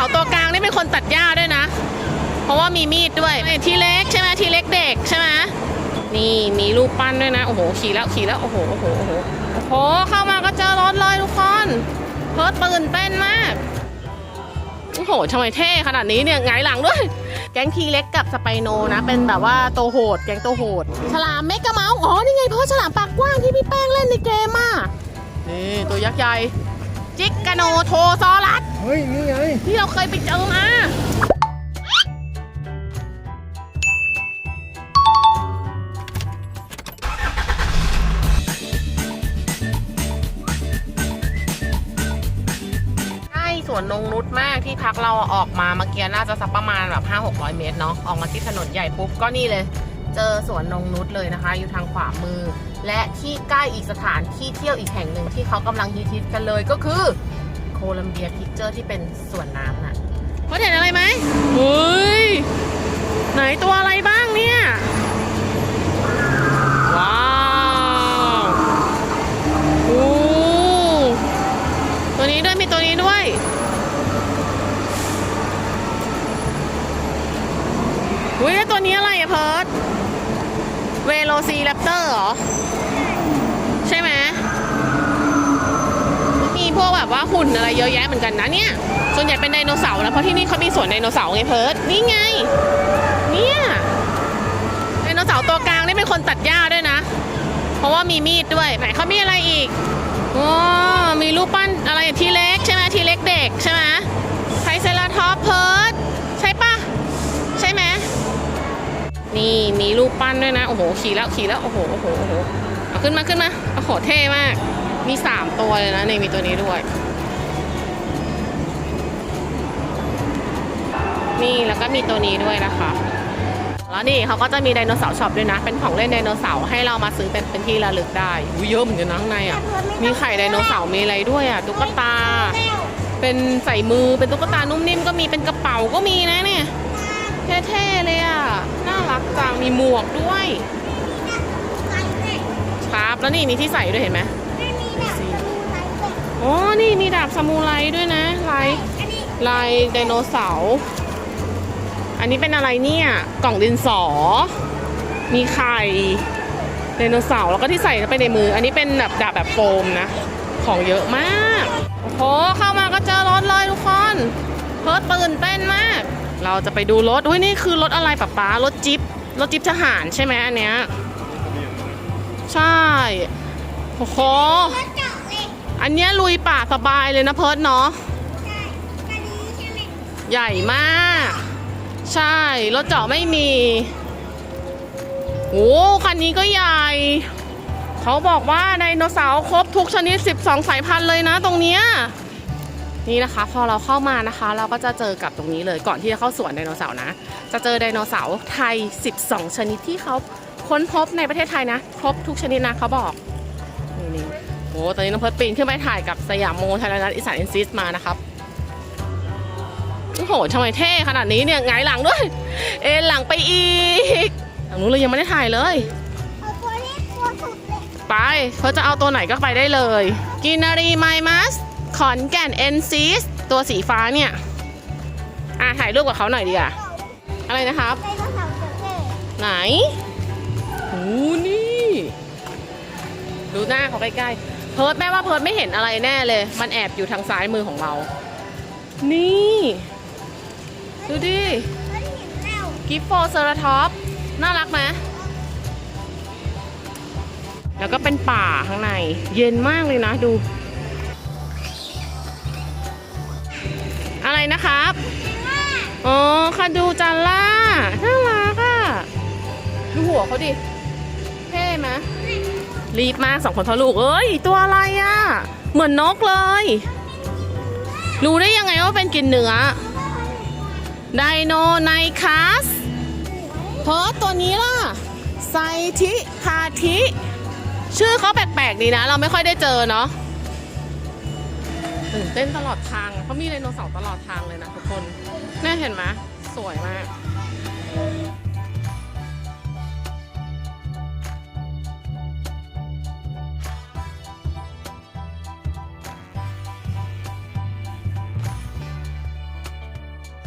าร์ตัวกลางนี่เป็นคนตัดหญ้าด้วยนะ เพราะว่ามีมีดด้วยทีเล็กใช่ไหมทีเล็กเด็กใช่ไหมนี่มีรูปปั้นด้วยนะ โอ้โห ขี่แล้วขี่แล้ว โอ้โห โอ้โห โอ้โห โอ้โห เข้ามาก็เจอรถเลยทุกคนเพิร์ดตื่นเต้นมาก โอ้โหทำไมเท่ขนาดนี้เนี่ยหงหลังด้วย แก๊งทีเล็กกับสไปโนนะ เป็นแบบว่าโตโหด แก๊งโตโหด ฉลามเมกะเมาส์อ๋อ นี่ไงเพราะฉลามปากกว้างที่พี่แป้งเล่นในเกมอะนี่ตัวยักษ์ใหญ่ จิกกาโนโทซอรัส เฮ้ย นี่ไง ที่เราเคยไปเจอมาใช่สวนนงนุชมากที่พักเราออกมาเมื่อกี้น่าจะสักประมาณแบบ5 600 เมตรเนาะออกมาที่ถนนใหญ่ปุ๊บก็นี่เลย เจอสวนนงนุชเลยนะคะ อยู่ทางขวามือ และที่ใกล้อีกสถานที่เที่ยวอีกแห่งหนึ่งที่เขากำลังฮิตๆกันเลยก็คือ โคลัมเบียพิกเจอร์ที่เป็นส่วนน้ำน่ะเขาเห็นอะไรไหมเฮ้ย ไหนตัวอะไรบ้างเนี่ย ว้าวโอ้ตัวนี้ด้วยมีตัวนี้ด้วยอุ้ยแล้วตัวนี้อะไรอะเพิร์ดเวโรซีแรปเตอร์เหรอ ใช่ไหมมีพวกแบบว่าหุ่น อะไรเยอะแยะเหมือนกันนะเนี่ยส่วนใหญ่เป็นไดโนเสาร์นะเพราะที่นี่เขามีสวนไดโนเสาร์ไงเพิร์ดนี่ไง เนี่ยไดโนเสาร์ตัวกลางนี่เป็นคนตัดหญ้าด้วยนะ เพราะว่ามีมีดด้วยไหนเขามีอะไรอีกอ๋อมีรูปปั้นอะไรทีเล็กใช่ไหมทีเล็กเด็กใช่ไหมไทเซราทอปเพิร์ดใช่ปะใช่ไหมนี่มีรูปปั้นด้วยนะโอ้โหขี่แล้วขี่แล้วโอ้โหโอ้โหโอ้โหเอาขึ้นมาขึ้นมาโอ้โหเท่มากมีสามตัวเลยนะในมีตัวนี้ด้วย นี่แล้วก็มีตัวนี้ด้วยนะคะ แล้วนี่เขาก็จะมีไดโนเสาร์ช็อปด้วยนะ เป็นของเล่นไดโนเสาร์ให้เรามาซื้อเป็นเป็นที่ระลึกได้อุ๊ยเยอะเหมือนกันนะข้างในอะ มีไข่ไดโนเสาร์มีอะไรด้วยอะตุ๊กตา เป็นใส่มือเป็นตุ๊กตานุ่มนิ่มก็มีเป็นกระเป๋าก็มีนะเนี่ยเท่ๆเลยอะน่ารักจังมีหมวกด้วยครับแล้วนี่มีที่ใส่ด้วยเห็นไหมอ๋อนี่มีดาบซามูไรด้วยนะลายลายไดโนเสาร์ อันนี้เป็นอะไรเนี่ย กล่องดินสอ มีไข่ไดโนเสาร์แล้วก็ที่ใส่เข้าไปในมือ อันนี้เป็นแบบดาบแบบโฟมนะ ของเยอะมาก โอ้โห เข้ามาก็เจอรถเลยทุกคนเพิร์ดตื่นเต้นมาก เราจะไปดูรถ อุ้ยนี่คือรถอะไรป๊าป๊ารถจิ๊บ รถจิ๊บทหารใช่ไหมอันเนี้ย ใช่ โอ้โห อันเนี้ยลุยป่าสบายเลยนะเพิร์ดเนาะ ใหญ่มาก ใช่ รถเจาะไม่มี โอ้คันนี้ก็ใหญ่ เขาบอกว่าไดโนเสาร์ครบทุกชนิด 12 สายพันธุ์เลยนะตรงเนี้ย นี่นะคะพอเราเข้ามานะคะ เราก็จะเจอกับตรงนี้เลยก่อนที่จะเข้าสวนไดโนเสาร์นะ จะเจอไดโนเสาร์ไทย 12 ชนิดที่เขาค้นพบในประเทศไทยนะ ครบทุกชนิดนะเขาบอกนี่โอ้ตอนนี้น้องเพิร์ดปีนขึ้นไปถ่ายกับสยามโมไทยรัฐอีสานอินซิสมานะครับ โอ้โหทำไมเท่ขนาดนี้เนี่ยหงหลังด้วย เอ็นหลังไปอีกทางนู้นเรายังไม่ได้ถ่ายเลยไปเขาจะเอาตัวไหนก็ไปได้เลย กินารีไมมัสขอนแก่นเอนซิสตัวสีฟ้าเนี่ย อะถ่ายรูปกับเขาหน่อยดีกว่าอะไรนะครับไหนโอ้นี่ ดูหน้าเขาใกล้ๆ เพิร์ดแม่ว่าเพิร์ดไม่เห็นอะไรแน่เลย มันแอบอยู่ทางซ้ายมือของเรา นี่ ดูดิกิฟโฟเซอร์ท็อปน่ารักไหมแล้วก็เป็นป่าข้างใน เย็นมากเลยนะดู อะไรนะครับอ๋อคาดูจันล่าน่ารักอะ ดูหัวเขาดิ เท่ไหมรีบมากสองคนพ่อลูก เอ้ย ตัวอะไรอะ เหมือนนกเลย รู้ได้ยังไงว่าเป็นกินเนื้อ ไดโนไนคัสเพราะตัวนี้ล่ะ ไซทิพาทิ ชื่อเขาแปลกๆดีนะ เราไม่ค่อยได้เจอเนาะตื่นเต้นตลอดทางเขามีไดโนเสาร์ตลอดทางเลยนะทุกคน น่เห็นไหมสวยมาก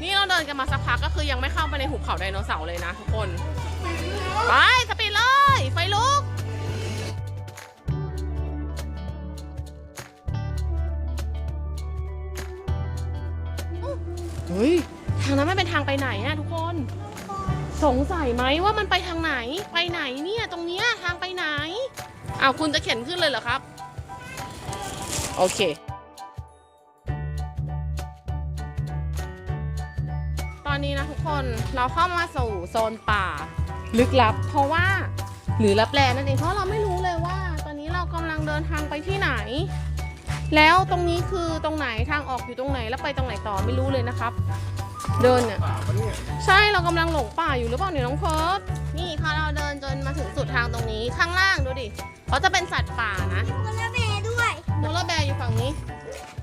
นี่เราเดินกันมาสักพักก็คือยังไม่เข้าไปในหุบเขาไดโนเสาร์เลยนะทุกคน ไปสปีดเลย ไฟลุกเฮ้ย ทางนั้นไม่เป็นทางไปไหนอะทุกคน สงสัยไหมว่ามันไปทางไหน ไปไหนเนี่ยตรงเนี้ยทางไปไหนอ้าวคุณจะเข็นขึ้นเลยเหรอครับ โอเค คนเราเข้ามาสู่โซนป่า ลึกลับ เพราะว่าหรือลับแลนั่นเองเพราะเราไม่รู้เลยว่า ตอนนี้เรากำลังเดินทางไปที่ไหน แล้วตรงนี้คือตรงไหนทางออกอยู่ตรงไหนแล้วไปตรงไหนต่อไม่รู้เลยนะครับ เดินเนี่ยป่าปะเนี่ยใช่เรากำลังหลงป่าอยู่หรือเปล่าเนี่ยน้องเพิร์ดนี่พอเราเดินจนมาถึงสุดทางตรงนี้ข้างล่างดูดิเขาจะเป็นสัตว์ป่านะคนละแม่ด้วยโนราแบร์อยู่ฝั่งนี้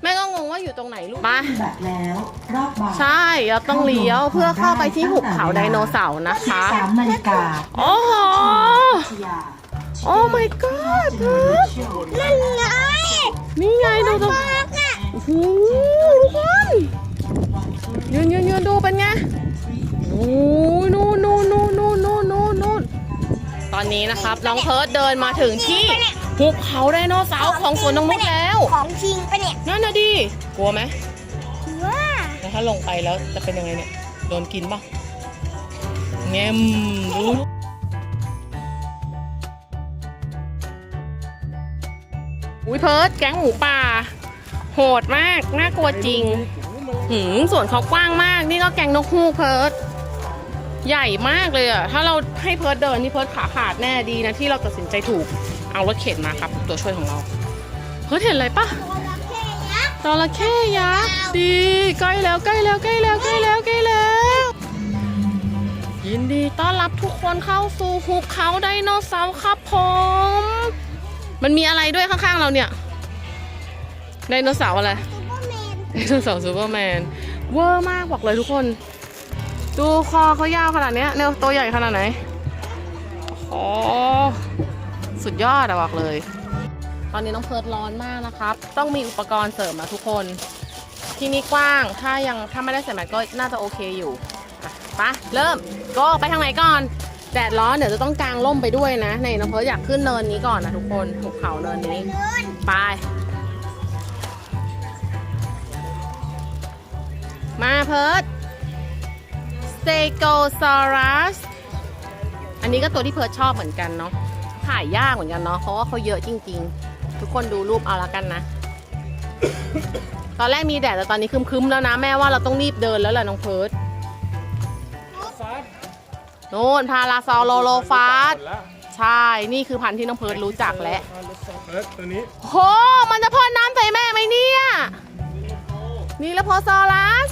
แม่ก็งงว่าอยู่ตรงไหนลูกไปบัตรแล้วรอบบ่ายใช่เราต้องเลี้ยวเพื่อเข้าไปที่หุบเขาไดโนเสาร์นะคะสามนาฬิกาโอ้โหชยาโอ้ my god เพิร์ดนั่นไงนี่ไงดูตรงโอ้โหทุกคนยืนยืนยืนดูเป็นไงโอ้ยนู่นนู่นนู่นนู่นนู่นนู่นนู่นตอนนี้นะครับน้องเพิร์ดเดินมาถึงที่ หุบเขาไดโนเสาร์ของสวนนงนุษแล้ว ของจริงปะเนี่ยนั่นนะดิ กลัวไหมว้าแล้วถ้าลงไปแล้วจะเป็นยังไงเนี่ย โดนกินป่ะแงมดูอุ้ยเพิร์ดแก๊งหมูป่า โหดมาก น่ากลัวจริง หืมส่วนเขากว้างมาก นี่ก็แก๊งนกฮูกเพิร์ดใหญ่มากเลยอะถ้าเราให้เพิร์ดเดินนี่เพิร์ดขาขาดแน่ดีนะที่เราตัดสินใจถูก เอารถเข็นมาครับ ตัวช่วยของเราเพิร์ดเห็นอะไรปะตัวละแค่ยักษ์จระเข้ยักษ์ดีใกล้แล้วใกล้แล้วใกล้แล้วใกล้แล้วใกล้แล้ว ยินดีต้อนรับทุกคนเข้าสู่หุบเขาไดโนเสาร์ครับผม มันมีอะไรด้วยข้างๆเราเนี่ยไดโนเสาร์อะไรไดโนเสาร์ซูเปอร์แมนเวอร์มากบอกเลยทุกคน ดูคอเขายาวขนาดนี้เนี่ยตัวใหญ่ขนาดไหนโอ้ สุดยอดอะบอกเลย ตอนนี้น้องเพิร์ดร้อนมากนะครับ ต้องมีอุปกรณ์เสริมนะทุกคน ที่นี่กว้าง ถ้ายังถ้าไม่ได้ใส่แมสก็น่าจะโอเคอยู่อะไปะเริ่มก็ไปทางไหนก่อน แดดร้อนเดี๋ยวจะต้องกางร่มไปด้วยนะ ในน้องเพิร์ดอยากขึ้นเนินนี้ก่อนนะทุกคนหุบเขาเนินนี้ ไป มาเพิร์ด Stegosaurus อันนี้ก็ตัวที่เพิร์ดชอบเหมือนกันเนาะ ถ่ายยากเหมือนกันเนาะเพราะว่าเขาเยอะจริง ๆ ทุกคนดูรูปเอาละกันนะ ตอนแรกมีแดดแต่ตอนนี้ครึมๆแล้วนะแม่ว่าเราต้องรีบเดินแล้วแหละน้องเพิร์ดฟ้าโน่นพาราซอโลโลฟาสหมดแล้วใช่นี่คือพันธุ์ที่น้องเพิร์ดรู้จักแล้วเอิร์ธตัวนี้โหมันจะพ่นน้ำใส่แม่ไหมเนี่ยนี่แล้วพอซอรัส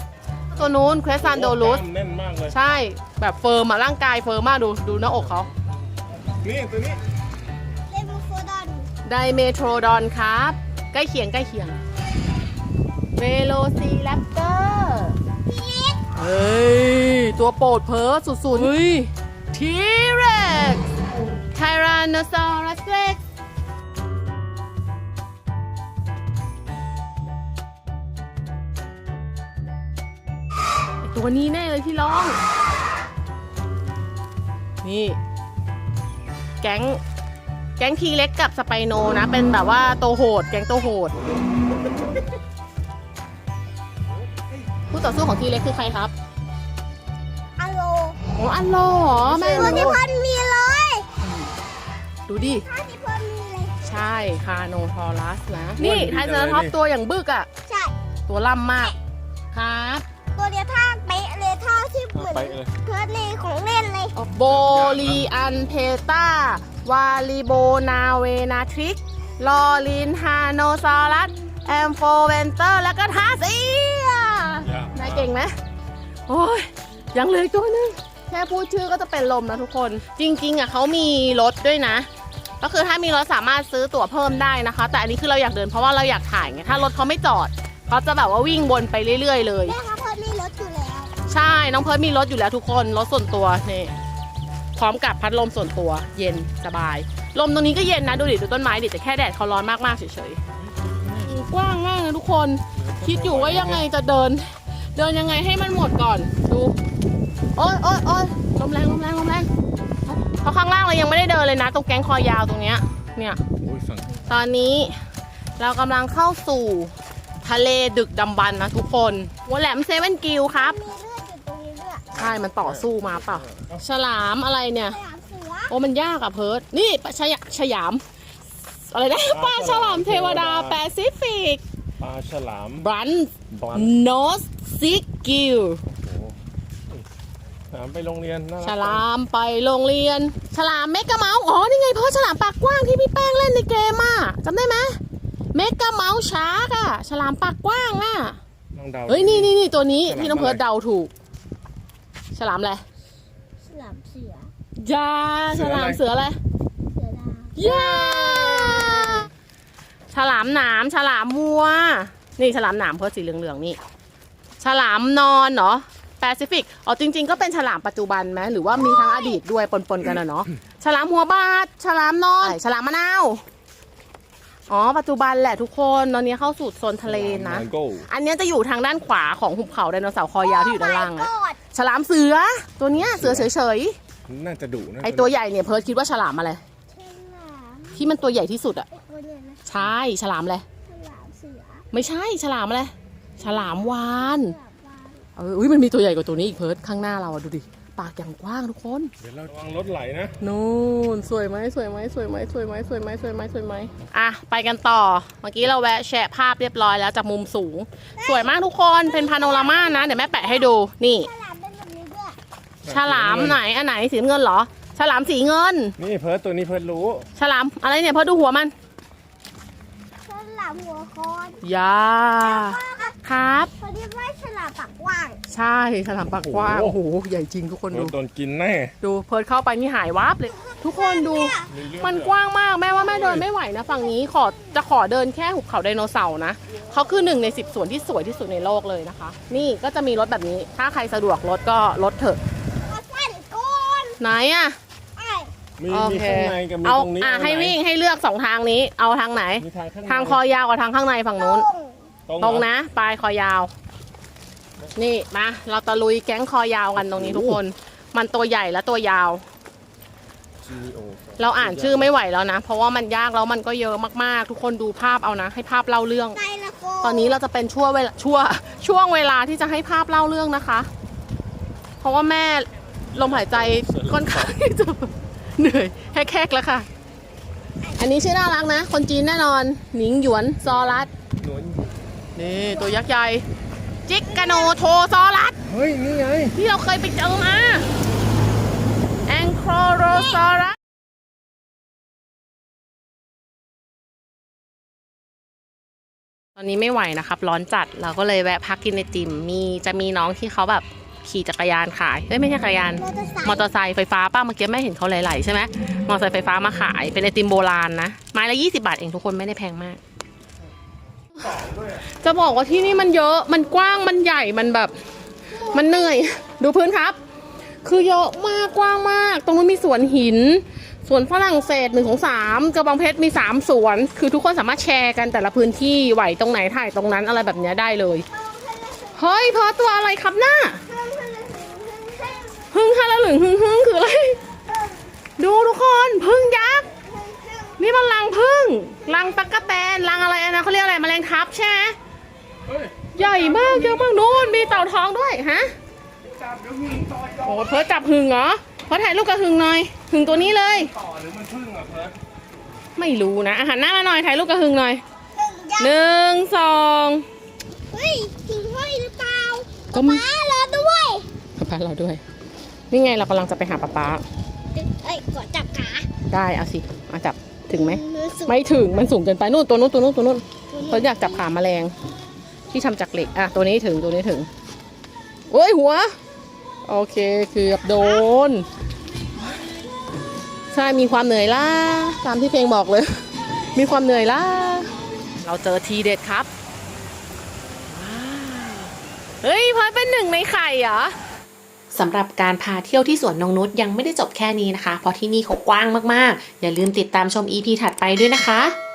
ตัวนู้นเครซันโดลุสกล้ามแน่นมากเลยใช่แบบเฟิร์มอะร่างกายเฟิร์มมากดูดูหน้าอกเขานี่ตัวนี้เลมูโฟดอน ไดเมโทรดอนครับ ใกล้เคียงใกล้เคียงเวโลซีแรปเตอร์เฮ้ย ตัวโปรดเพิร์สสุดๆเฮ้ยทีเร็กไทรานโนซอรัสเร็กตัวนี้แน่เลยที่ร้อง นี่ แก๊ง แก๊งทีเล็กกับสไปโนนะ เป็นแบบว่าโตวโหด แก๊งโตวโหด ผู้ต่อสู้ของทีเล็กคือใครครับอะโลโอ้อันโลเหรอแม่ตัวที่รู้เพันมีเลยดูดิท่าที่เพันมีเลย ใช่คาโนทอรัสนะ นี่ไทเซอร์ท็อปตัวอย่างบึกอะใช่ ตัวล่ำมาก ครับ ตัวเดียวท่าเป๊ะเลยท่าที่เหมือนไปเลยเพิร์ดในของเล่นเลย โบลีอันเพตาวาลิโบนาเวนาทริก ลอลินฮาโนซอรัสแอมโฟเวนเตอร์ แล้วก็ทาเซียนายเก่งไหมโอ้ยยังเหลืออกตัวหนึง แค่พูดชื่อก็จะเป็นลมนะทุกคน จริง ๆอะเขามีรถด้วยนะ ก็คือถ้ามีรถสามารถซื้อตั๋วเพิ่มได้นะคะ แต่อันนี้คือเราอยากเดินเพราะว่าเราอยากถ่ายไงถ้ารถเขาไม่จอดเขาจะแบบว่าวิ่งวนไปเรื่อย ๆ เลยแม่คะเพิร์ดมีรถอยู่แล้ว ใช่น้องเพิร์ดมีรถอยู่แล้วทุกคนรถส่วนตัวนี่ พร้อมกับพัดลมส่วนตัวเย็นสบาย ลมตรงนี้ก็เย็นนะ ดูดิ ดูต้นไม้ดิแต่แค่แดดเขาร้อนมากๆเฉยๆกว้างมากนะทุกคน คิดอยู่ว่ายังไงจะเดิน เดินยังไงให้มันหมดก่อน ดูโอ๊ยโอ๊ยโอ๊ยลมแรงลมแรงลมแรงเพราะข้างล่างเรายังไม่ได้เดินเลยนะ ตรงแก๊งคอยาวตรงเนี้ยเนี่ยตอนนี้เรากำลังเข้าสู่ทะเลดึกดำบรรนะทุกคนหัวแหลมเซเว่นกิลครับ ใช่มันต่อสู้มาเปล่าฉลามอะไรเนี่ยสยามเสือโอ้มันยากอะเพิร์ดนี่ปลาชะยะฉยาม อะไรนะปลาฉลามเทวดาแปซิฟิกปลาฉลามบรันบอลโนสซิกิลฉลามไปโรงเรียนน่ารักฉลามไปโรงเรียน ฉลามเมกะเมาส์อ๋อนี่ไงเพราะฉลามปากกว้างที่พี่แป้งเล่นในเกมอะจำได้ไหมเมกะเมาส์ชาร์กอะฉลามปากกว้างอะน้องดาวเฮ้ยนี่นี่นี่ตัวนี้ฉลามที่น้องเพิร์ดอะไรเดาถูก ฉลามอะไรฉลามเสือยาฉลามเสืออะไรเสือดาวยาฉลามหนามฉลามวัว นี่ฉลามหนามเพิร์ดสีเหลืองๆนี่ ฉลามนอนเหรอแปซิฟิกอ๋อจริง ๆ ก็เป็นฉลามปัจจุบันไหมหรือว่ามีทั้งอดีตด้วยปนๆกันอะเนาะ ฉลามหัวบาดฉลามนอน ฉลามมะนาว อ๋อ ปัจจุบันแหละทุกคน ตอนนี้เข้าสู่โซนทะเลนะมังโก้อันเนี้ยจะอยู่ทางด้านขวาของหุบเขาไดโนเสาร์คอยาวที่อยู่ด้านล่างโอ้อะ my god ฉลามเสือ ตัวเนี้ยเสือเฉยน่าจะดุนะๆไอตัวใหญ่เนี่ยเพิร์ดคิดว่าฉลามอะไรฉลามที่มันตัวใหญ่ที่สุดอะไอ้ตัวเนี่ยนะใช่ฉลามอะไรฉลามเสือไม่ใช่ฉลามอะไรฉลามวานฉลามวานเอออุ้ยมันมีตัวใหญ่กว่าตัวนี้อีกเพิร์ดข้างหน้าเราอะดูดิปากอย่างกว้างทุกคนเดี๋ยวเราระวังรถไหลนะ นู่นสวยไหมสวยไหมสวยไหมสวยไหมสวยไหมสวยไหมสวยไหมอะไปกันต่อเมื่อกี้เราแวะแชะภาพเรียบร้อยแล้วจากมุมสูง สวยมากทุกคนเป็นพาโนรามานะเดี๋ยวแม่แปะให้ดูนี่ ฉ ฉลามไหนอันไหนสีเงินเหรอ ฉลามสีเงิน นี่เพิร์ดตัวนี้เพิร์ดรู้ ฉลามอะไรเนี่ยเพิร์ดดูหัวมัน ฉลามหัวคอนยาครับ เขาเรียกว่าฉลามปากกว้างใช่ฉลามปากกว้างโอ้โหใหญ่จริงทุกคนโดดูนโดนกินแน่ดูเพิร์ดเข้าไปนี่หายวับเลย ทุกคนดู มันกว้างมากแม่ว่าแม่เดินไม่ไหวนะฝั่งนี้ขอจะขอเดินแค่หุบเขาไดโนเสาร์นะเขาคือหนึ่งในสิบสวนที่สวยที่สุดในโลกเลยนะคะ นี่ก็จะมีรถแบบนี้ ถ้าใครสะดวกรถก็รถเถอะมาสั้นก้น ไหนอะไอ้มีโอมีเค ข้างในกับมีเอาตรงนี้อะเาให้ไนวิ่งให้เลือกสองทางนี้ เอาทางไหน มีทางข้างในทางคอยาวกับทางข้างในฝั่งนู้น ตรงตรงเหอนะปลายคอยาว นี่มาเราตะลุยแก๊งคอยาวกันตรงนี้ทุกคน มันตัวใหญ่และตัวยาว GO เราอ่านชื่อไม่ไหวแล้วนะ เพราะว่ามันยากแล้วมันก็เยอะมากๆ ทุกคนดูภาพเอานะ ให้ภาพเล่าเรื่องใจละโกตอนนี้เราจะเป็นช่วงเวลาช่วงช่วงเวลาที่จะให้ภาพเล่าเรื่องนะคะ เพราะว่าแม่ ลมหายใจค่อนข้างที่จะเหนื่อยแฮกๆแล้วค่ะ อันนี้ชื่อน่ารักนะ คนจีนแน่นอน หนิงหยวนซอรัสหนวลนี่ตัวยักษ์ใหญ่จิกกาโนโทซอรัสเฮ้ย นี่ไง ที่เราเคยไปเจอมาแองโครโรซอรัสตอนนี้ไม่ไหวนะครับ ร้อนจัดเราก็เลยแวะพักกินในจิมมีจะมีน้องที่เขาแบบ ขี่จักรยานขายเอ้ยไม่ใช่จักรยาน มอเตอร์ไซมอค์เตอร์ไซค์ไฟฟ้าป้าเมื่อกี้แม่เห็นเขาไหลๆใช่ไหมมอเตอร์ไซค์ไฟฟ้ามาขายเป็นไอติมโบราณนะไม้ละ20 บาทเองทุกคนไม่ได้แพงมาก จะบอกว่าที่นี่มันเยอะมันกว้างมันใหญ่มันแบบ มันเหนื่อย ดูพื้นครับ คือเยอะมากกว้างมาก ตรงนู้นมีสวนหินสวนฝรั่งเศสหนึ่งของสามกระบองเพชรมีสามสวน คือทุกคนสามารถแชร์กันแต่ละพื้นที่ไหวตรงไหนถ่ายตรงนั้นอะไรแบบเนี้ยได้เลย เฮ้ยเพราะตัวอะไรครับหน้า พึ่งฮาละหลึงพึ่งพึ่งคืออะไร ดูทุกคนพึ่งยักษ์นี่มันรังพึ่งรังตั๊กแตนรังอะไรอันนะเขาเรียกอะไรแมลงทับใช่ไหมเฮ้ยใหญ่มากเยอะมากนู่นมีเต่าทองด้วยฮะโอ้เพิร์ทจับหึงเหรอเพิร์ทถ่ายรูปกับหึงหน่อยหึงตัวนี้เลยต่อหรือมันพึ่งอะเพิร์ดไม่รู้นะอาหารหน้ามาหน่อยถ่ายรูปกับหึงหน่อยหนึ่งยักษ์หนึ่งสองเฮ้ยหิงห้อยหรือเปล่าก็มีป้ารอด้วยป๊าป๊าเราด้วย นี่ไงเรากำลังจะไปหาป๊าป๊าเอ้ยกดจับขาได้เอาสิมาจับถึงไหมมือสูงไม่ถึงมันสูงเกินไปนู่นตัวนู้นตัวนู้นตัวนู้นเพิร์ทอยากจับขาแมลง ที่ทำจากเหล็กอะตัวนี้ถึงตัวนี้ถึงโอ้ยหัว โอเคเกือบโดน ใช่มีความเหนื่อยล้าตามที่เพลงบอกเลย มีความเหนื่อยล้าเราเจอทีเด็ดครับว้าวเฮ้ยพลอยเป็นหนึ่งในไข่เหรอ สำหรับการพาเที่ยวที่สวนนงนุษยังไม่ได้จบแค่นี้นะคะ เพราะที่นี่เขากว้างมากๆ อย่าลืมติดตามชม EP ถัดไปด้วยนะคะ